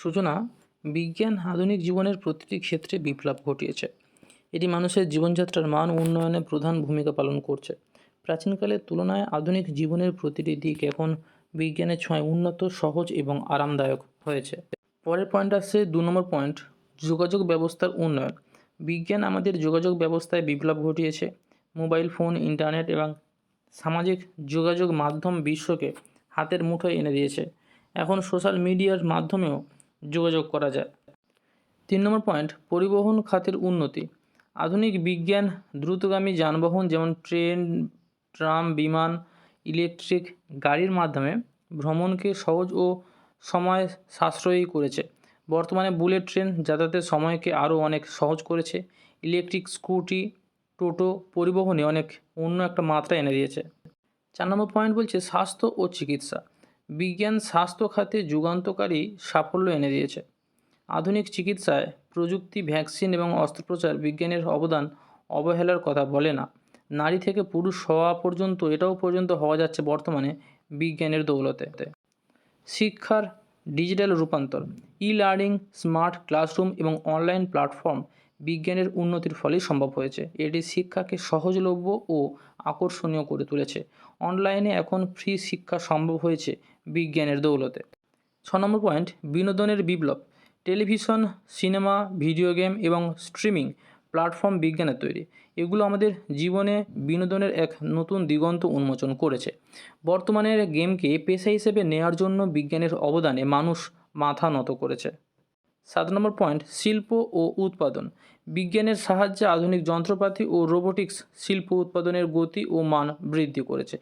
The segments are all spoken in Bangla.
সূচনা বিজ্ঞান আধুনিক জীবনের প্রতিটি ক্ষেত্রে বিপ্লব ঘটিয়েছে। এটি মানুষের জীবনযাত্রার মান উন্নয়নে প্রধান ভূমিকা পালন করছে। প্রাচীনকালের তুলনায় আধুনিক জীবনের প্রতিটি দিক এখন বিজ্ঞানের ছোঁয়ায় উন্নত, সহজ এবং আরামদায়ক হয়েছে। পরের পয়েন্ট আসছে দু নম্বর পয়েন্ট, যোগাযোগ ব্যবস্থার উন্নয়ন। বিজ্ঞান আমাদের যোগাযোগ ব্যবস্থায় বিপ্লব ঘটিয়েছে। মোবাইল ফোন, ইন্টারনেট এবং সামাজিক যোগাযোগ মাধ্যম বিশ্বকে হাতের মুঠোয় এনে দিয়েছে। এখন সোশ্যাল মিডিয়ার মাধ্যমেও যোগাযোগ করা যায়। তিন নম্বর পয়েন্ট, পরিবহন খাতের উন্নতি। আধুনিক বিজ্ঞান দ্রুতগামী যানবাহন যেমন ট্রেন, ট্রাম, বিমান, ইলেকট্রিক গাড়ির মাধ্যমে ভ্রমণকে সহজ ও সময় সাশ্রয়ী করেছে। বর্তমানে বুলেট ট্রেন যাতায়াতের সময়কে আরও অনেক সহজ করেছে। ইলেকট্রিক স্কুটি, টোটো পরিবহনে অনেক অন্য একটা মাত্রা এনে দিয়েছে। চার নম্বর পয়েন্ট বলছে, স্বাস্থ্য ও চিকিৎসা। বিজ্ঞান স্বাস্থ্য খাতে যুগান্তকারী সাফল্য এনে দিয়েছে। আধুনিক চিকিৎসায় প্রযুক্তি, ভ্যাকসিন এবং অস্ত্রোপচার বিজ্ঞানের অবদান অবহেলার কথা বলে না। নারী থেকে পুরুষ হওয়া পর্যন্ত এটাও পর্যন্ত হওয়া যাচ্ছে বর্তমানে বিজ্ঞানের দৌলতে। শিক্ষার ডিজিটাল রূপান্তর ই লার্নিং স্মার্ট ক্লাসরুম এবং অনলাইন প্ল্যাটফর্ম বিজ্ঞানের উন্নতির ফলেই সম্ভব হয়েছে। এটি শিক্ষাকে সহজলভ্য ও আকর্ষণীয় করে তুলেছে। অনলাইনে এখন ফ্রি শিক্ষা সম্ভব হয়েছে বিজ্ঞানের দৌলতে। ছ নম্বর পয়েন্ট, বিনোদনের বিপ্লব। টেলিভিশন, সিনেমা, ভিডিও গেম এবং স্ট্রিমিং প্ল্যাটফর্ম বিজ্ঞানের তৈরি। এগুলো আমাদের জীবনে বিনোদনের এক নতুন দিগন্ত উন্মোচন করেছে। বর্তমানের গেমকে পেশা হিসেবে নেওয়ার জন্য বিজ্ঞানের অবদানে মানুষ মাথা নত করেছে। সাত নম্বর পয়েন্ট শিল্প ও উৎপাদন। বিজ্ঞানের সাহায্যে আধুনিক যন্ত্রপাতি ও রোবোটিক্স শিল্প উৎপাদনের গতি ও মান বৃদ্ধি করেছে।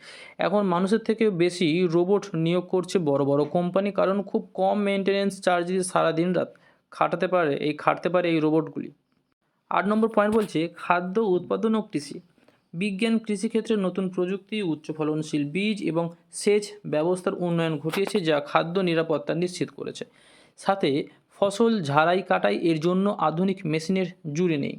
এখন মানুষের থেকে বেশি রোবট নিয়োগ করছে বড় বড় কোম্পানি কারণ খুব কম মেনটেনেন্স চার্জ দিয়ে সারা দিন রাত খাটাতে পারে, এই খাটতে পারে এই রোবটগুলি আট নম্বর পয়েন্ট বলছে, খাদ্য উৎপাদন ও কৃষি। বিজ্ঞান কৃষিক্ষেত্রে নতুন প্রযুক্তি, উচ্চ ফলনশীল বীজ এবং সেচ ব্যবস্থার উন্নয়ন ঘটিয়েছে, যা খাদ্য নিরাপত্তা নিশ্চিত করেছে। সাথে ফসল ঝাড়াই কাটাই এর জন্য আধুনিক মেশিনের জুড়ে নেই।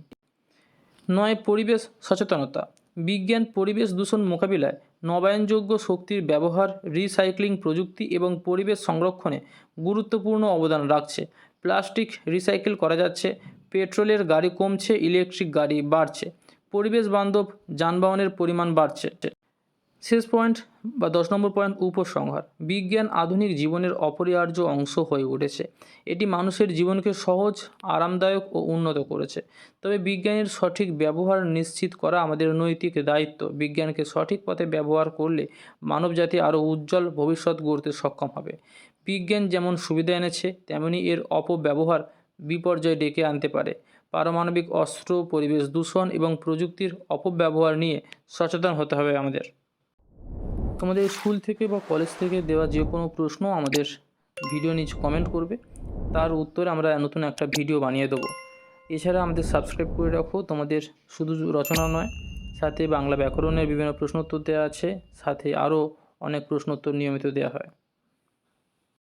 নয়, পরিবেশ সচেতনতা। বিজ্ঞান, পরিবেশ দূষণ মোকাবিলায় নবায়নযোগ্য শক্তির ব্যবহার, রিসাইক্লিং প্রযুক্তি এবং পরিবেশ সংরক্ষণে গুরুত্বপূর্ণ অবদান রাখছে। প্লাস্টিক রিসাইকেল করা যাচ্ছে, পেট্রোলের গাড়ি কমছে, ইলেকট্রিক গাড়ি বাড়ছে, পরিবেশ বান্ধব যানবাহনের পরিমাণ বাড়ছে। শেষ পয়েন্ট বা দশ নম্বর পয়েন্ট উপসংহার। বিজ্ঞান আধুনিক জীবনের অপরিহার্য অংশ হয়ে উঠেছে। এটি মানুষের জীবনকে সহজ, আরামদায়ক ও উন্নত করেছে। তবে বিজ্ঞানের সঠিক ব্যবহার নিশ্চিত করা আমাদের নৈতিক দায়িত্ব। বিজ্ঞানকে সঠিক পথে ব্যবহার করলে মানবজাতি আরও উজ্জ্বল ভবিষ্যৎ গড়তে সক্ষম হবে। বিজ্ঞান যেমন সুবিধা এনেছে, তেমনি এর অপব্যবহার বিপর্যয় ডেকে আনতে পারে। পারমাণবিক অস্ত্র, পরিবেশ দূষণ এবং প্রযুক্তির অপব্যবহার নিয়ে সচেতন হতে হবে আমাদের। তোমাদের স্কুল থেকে বা কলেজ থেকে দেওয়া যে কোনো প্রশ্ন আমাদের ভিডিও নিচে কমেন্ট করবে। তার উত্তরে আমরা নতুন একটা ভিডিও বানিয়ে দেবো। এছাড়া আমাদের সাবস্ক্রাইব করে রাখো। তোমাদের শুধু রচনা নয়, সাথে বাংলা ব্যাকরণের বিভিন্ন প্রশ্নোত্তর দেওয়া আছে, সাথে আরও অনেক প্রশ্নোত্তর নিয়মিত দেওয়া হয়।